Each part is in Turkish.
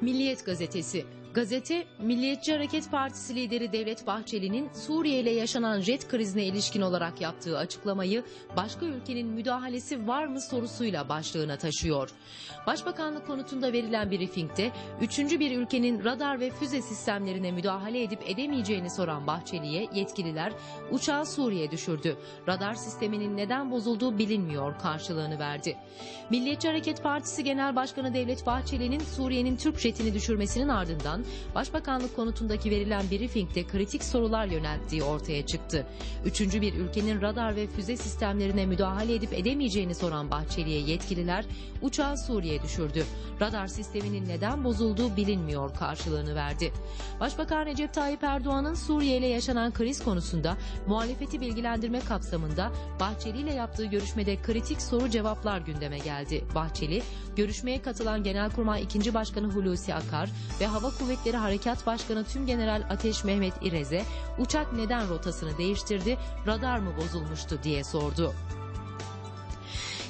Milliyet gazetesi. Gazete, Milliyetçi Hareket Partisi lideri Devlet Bahçeli'nin Suriye ile yaşanan jet krizine ilişkin olarak yaptığı açıklamayı başka ülkenin müdahalesi var mı sorusuyla başlığına taşıyor. Başbakanlık konutunda verilen briefingde üçüncü bir ülkenin radar ve füze sistemlerine müdahale edip edemeyeceğini soran Bahçeli'ye yetkililer uçağı Suriye düşürdü. Radar sisteminin neden bozulduğu bilinmiyor karşılığını verdi. Milliyetçi Hareket Partisi Genel Başkanı Devlet Bahçeli'nin Suriye'nin Türk jetini düşürmesinin ardından Başbakanlık konutundaki verilen briefingde kritik sorular yönelttiği ortaya çıktı. Üçüncü bir ülkenin radar ve füze sistemlerine müdahale edip edemeyeceğini soran Bahçeli'ye yetkililer uçağı Suriye düşürdü. Radar sisteminin neden bozulduğu bilinmiyor karşılığını verdi. Başbakan Recep Tayyip Erdoğan'ın Suriye ile yaşanan kriz konusunda muhalefeti bilgilendirme kapsamında Bahçeli ile yaptığı görüşmede kritik soru cevaplar gündeme geldi. Bahçeli, görüşmeye katılan Genelkurmay 2. Başkanı Hulusi Akar ve Hava Kuvvetleri Harekat Başkanı Tümgeneral Ateş Mehmet İrez'e uçak neden rotasını değiştirdi, radar mı bozulmuştu diye sordu.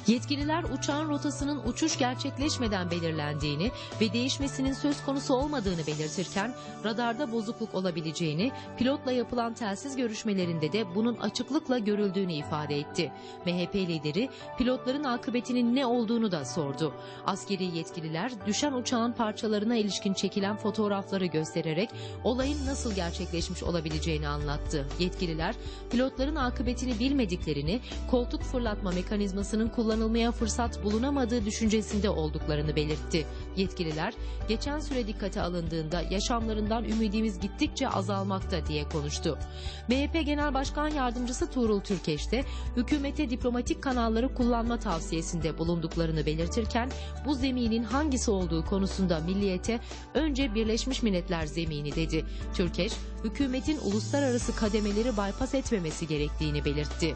Yetkililer uçağın rotasının uçuş gerçekleşmeden belirlendiğini ve değişmesinin söz konusu olmadığını belirtirken radarda bozukluk olabileceğini, pilotla yapılan telsiz görüşmelerinde de bunun açıklıkla görüldüğünü ifade etti. MHP lideri pilotların akıbetinin ne olduğunu da sordu. Askeri yetkililer düşen uçağın parçalarına ilişkin çekilen fotoğrafları göstererek olayın nasıl gerçekleşmiş olabileceğini anlattı. Yetkililer pilotların akıbetini bilmediklerini, koltuk fırlatma mekanizmasının kullanılmaya fırsat bulunamadığı düşüncesinde olduklarını belirtti. Yetkililer geçen süre dikkate alındığında yaşamlarından ümidimiz gittikçe azalmakta diye konuştu. MHP Genel Başkan Yardımcısı Tuğrul Türkeş de hükümete diplomatik kanalları kullanma tavsiyesinde bulunduklarını belirtirken bu zeminin hangisi olduğu konusunda milliyete önce Birleşmiş Milletler zemini dedi. Türkeş, hükümetin uluslararası kademeleri bypass etmemesi gerektiğini belirtti.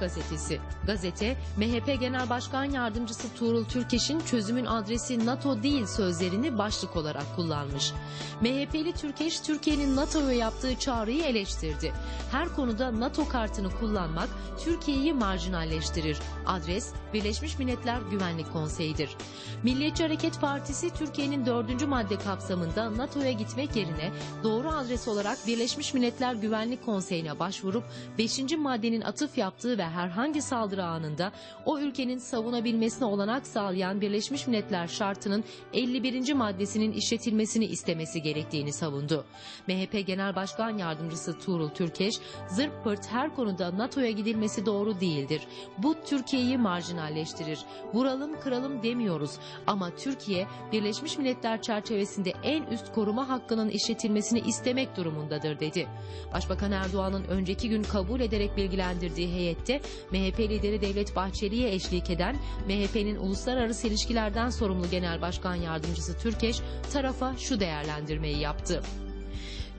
Gazetesi. Gazete, MHP Genel Başkan Yardımcısı Tuğrul Türkeş'in çözümün adresi NATO değil sözlerini başlık olarak kullanmış. MHP'li Türkeş, Türkiye'nin NATO'ya yaptığı çağrıyı eleştirdi. Her konuda NATO kartını kullanmak Türkiye'yi marjinalleştirir. Adres Birleşmiş Milletler Güvenlik Konseyi'dir. Milliyetçi Hareket Partisi Türkiye'nin dördüncü madde kapsamında NATO'ya gitmek yerine doğru adres olarak Birleşmiş Milletler Güvenlik Konseyi'ne başvurup 5. maddenin atıf yaptığı ve herhangi saldırı anında o ülkenin savunabilmesine olanak sağlayan Birleşmiş Milletler şartının 51. maddesinin işletilmesini istemesi gerektiğini savundu. MHP Genel Başkan Yardımcısı Tuğrul Türkeş, zırt pırt her konuda NATO'ya gidilmesi doğru değildir. Bu Türkiye'yi marjinalleştirir. Vuralım kıralım demiyoruz ama Türkiye Birleşmiş Milletler çerçevesinde en üst koruma hakkının işletilmesini istemek durumundadır dedi. Başbakan Erdoğan'ın önceki gün kabul ederek bilgilendirdiği heyette MHP lideri Devlet Bahçeli'ye eşlik eden MHP'nin uluslararası ilişkilerden sorumlu Genel Başkan Yardımcısı Türkeş tarafa şu değerlendirmeyi yaptı.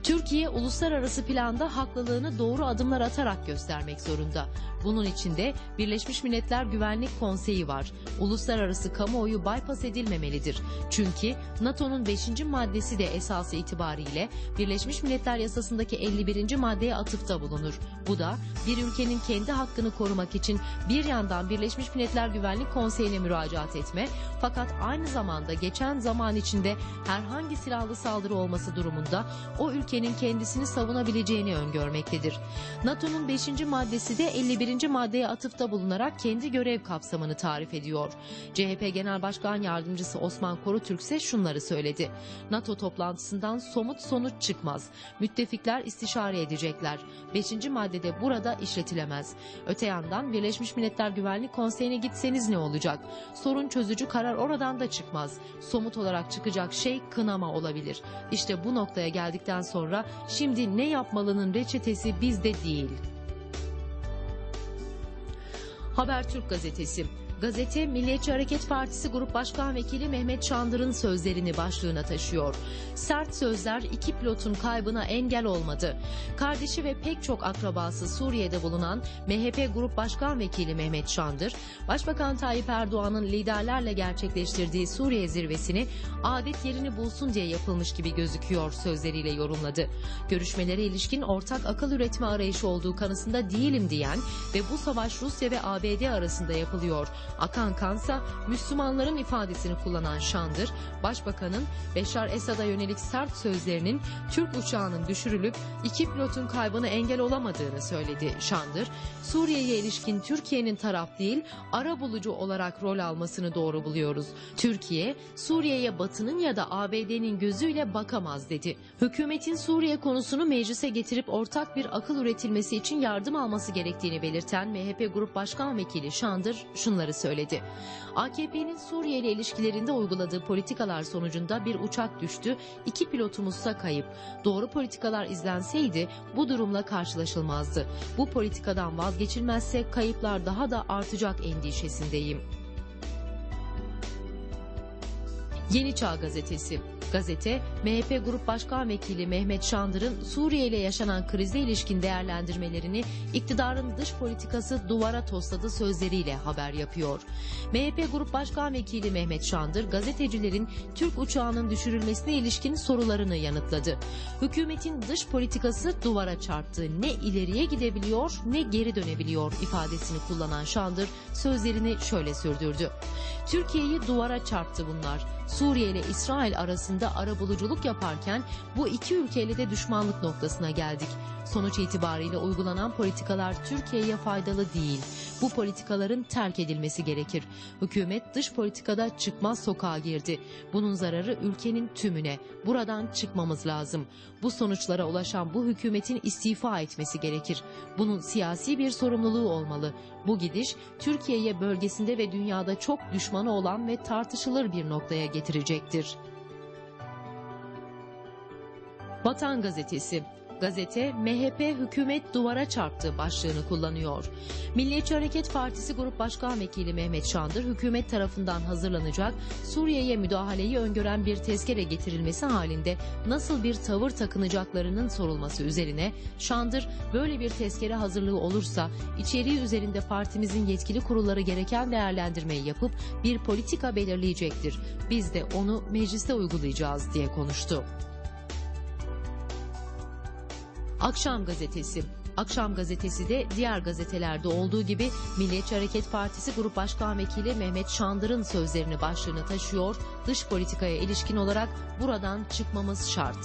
Türkiye uluslararası planda haklılığını doğru adımlar atarak göstermek zorunda. Bunun için de Birleşmiş Milletler Güvenlik Konseyi var. Uluslararası kamuoyu bypass edilmemelidir. Çünkü NATO'nun 5. maddesi de esası itibariyle Birleşmiş Milletler Yasası'ndaki 51. maddeye atıfta bulunur. Bu da bir ülkenin kendi hakkını korumak için bir yandan Birleşmiş Milletler Güvenlik Konseyi'ne müracaat etme fakat aynı zamanda geçen zaman içinde herhangi silahlı saldırı olması durumunda o ülkenin kendisini savunabileceğini öngörmektedir. NATO'nun 5. maddesi de 51. maddeye atıfta bulunarak kendi görev kapsamını tarif ediyor. CHP Genel Başkan Yardımcısı Osman Korutürk ise şunları söyledi. NATO toplantısından somut sonuç çıkmaz. Müttefikler istişare edecekler. 5. maddede burada işletilemez. Öte yandan Birleşmiş Milletler Güvenlik Konseyi'ne gitseniz ne olacak? Sorun çözücü karar oradan da çıkmaz. Somut olarak çıkacak şey kınama olabilir. İşte bu noktaya geldikten sonra şimdi ne yapmalının reçetesi bizde değil. Habertürk gazetesi. Gazete Milliyetçi Hareket Partisi Grup Başkan Vekili Mehmet Çandır'ın sözlerini başlığına taşıyor. Sert sözler iki pilotun kaybına engel olmadı. Kardeşi ve pek çok akrabası Suriye'de bulunan MHP Grup Başkan Vekili Mehmet Çandır, Başbakan Tayyip Erdoğan'ın liderlerle gerçekleştirdiği Suriye zirvesini adet yerini bulsun diye yapılmış gibi gözüküyor sözleriyle yorumladı. Görüşmelere ilişkin ortak akıl üretme arayışı olduğu kanısında değilim diyen ve bu savaş Rusya ve ABD arasında yapılıyor. Akan Kansa Müslümanların ifadesini kullanan Şandır, Başbakanın Beşar Esad'a yönelik sert sözlerinin Türk uçağının düşürülüp iki pilotun kaybına engel olamadığını söyledi. Şandır, Suriye'ye ilişkin Türkiye'nin taraf değil, ara bulucu olarak rol almasını doğru buluyoruz. Türkiye, Suriye'ye Batı'nın ya da ABD'nin gözüyle bakamaz dedi. Hükümetin Suriye konusunu meclise getirip ortak bir akıl üretilmesi için yardım alması gerektiğini belirten MHP Grup Başkan Vekili Şandır şunları söyledi. AKP'nin Suriye ile ilişkilerinde uyguladığı politikalar sonucunda bir uçak düştü, iki pilotumuzsa kayıp. Doğru politikalar izlenseydi bu durumla karşılaşılmazdı. Bu politikadan vazgeçilmezse kayıplar daha da artacak endişesindeyim. Yeni Çağ Gazetesi Gazete, MHP Grup Başkan Vekili Mehmet Şandır'ın Suriye ile yaşanan krize ilişkin değerlendirmelerini iktidarın dış politikası duvara tosladı sözleriyle haber yapıyor. MHP Grup Başkan Vekili Mehmet Şandır, gazetecilerin Türk uçağının düşürülmesine ilişkin sorularını yanıtladı. Hükümetin dış politikası duvara çarptı. Ne ileriye gidebiliyor ne geri dönebiliyor ifadesini kullanan Şandır sözlerini şöyle sürdürdü. Türkiye'yi duvara çarptı bunlar. Suriye ile İsrail arasında arabuluculuk yaparken bu iki ülkeyle de düşmanlık noktasına geldik. Sonuç itibariyle uygulanan politikalar Türkiye'ye faydalı değil. Bu politikaların terk edilmesi gerekir. Hükümet dış politikada çıkmaz sokağa girdi. Bunun zararı ülkenin tümüne. Buradan çıkmamız lazım. Bu sonuçlara ulaşan bu hükümetin istifa etmesi gerekir. Bunun siyasi bir sorumluluğu olmalı. Bu gidiş Türkiye'ye bölgesinde ve dünyada çok düşmanı olan ve tartışılır bir noktaya getirecektir. Vatan Gazetesi Gazete MHP hükümet duvara çarptı başlığını kullanıyor. Milliyetçi Hareket Partisi Grup Başkan Vekili Mehmet Şandır hükümet tarafından hazırlanacak Suriye'ye müdahaleyi öngören bir tezkere getirilmesi halinde nasıl bir tavır takınacaklarının sorulması üzerine Şandır böyle bir tezkere hazırlığı olursa içeriği üzerinde partimizin yetkili kurulları gereken değerlendirmeyi yapıp bir politika belirleyecektir. Biz de onu mecliste uygulayacağız diye konuştu. Akşam Gazetesi Akşam Gazetesi de diğer gazetelerde olduğu gibi Milliyetçi Hareket Partisi Grup Başkan Vekili Mehmet Şandır'ın sözlerini başlığını taşıyor. Dış politikaya ilişkin olarak buradan çıkmamız şart.